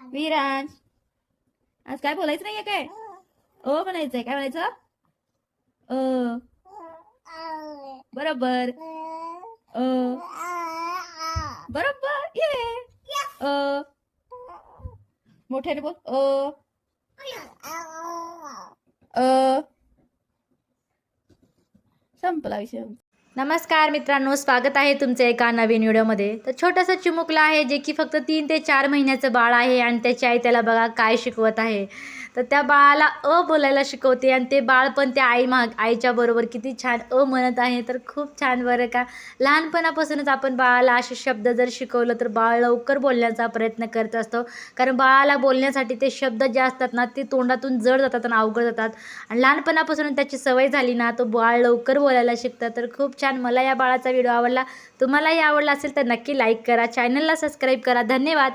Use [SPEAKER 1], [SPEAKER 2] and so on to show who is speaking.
[SPEAKER 1] विराज आज काय बोलायचं नाहीये काय? ओ म्हणायचंय. काय म्हणायचं? अ. बरोबर. अ. बरोबर. ये. अ. मोठ्याने बोल. अ. अ. संपला विषय.
[SPEAKER 2] नमस्कार मित्रांनो स्वागत आहे तुमचं एका नवीन व्हिडिओमध्ये. तर छोटंसं चिमुकलं आहे जे की फक्त तीन ते चार महिन्याचं बाळ आहे आणि त्याची आई त्याला बघा काय शिकवत आहे. तर त्या बाळाला अ बोलायला शिकवते आणि ते बाळ पण त्या आई माग आईच्या बरोबर किती छान अ म्हणत आहे. तर खूप छान बरं का. लहानपणापासूनच आपण बाळाला असे शब्द जर शिकवलं तर बाळ लवकर बोलण्याचा प्रयत्न करत असतो. कारण बाळाला बोलण्यासाठी ते शब्द जे असतात ना ते तोंडातून जड जातात आणि अवघड जातात. आणि लहानपणापासून त्याची सवय झाली ना तो बाळ लवकर बोलायला शिकतात. तर खूप खूप छान मला या बाळाचा व्हिडिओ आवडला. तुम्हालाही आवडला असेल तर नक्की लाईक करा. चॅनलला सबस्क्राईब करा. धन्यवाद.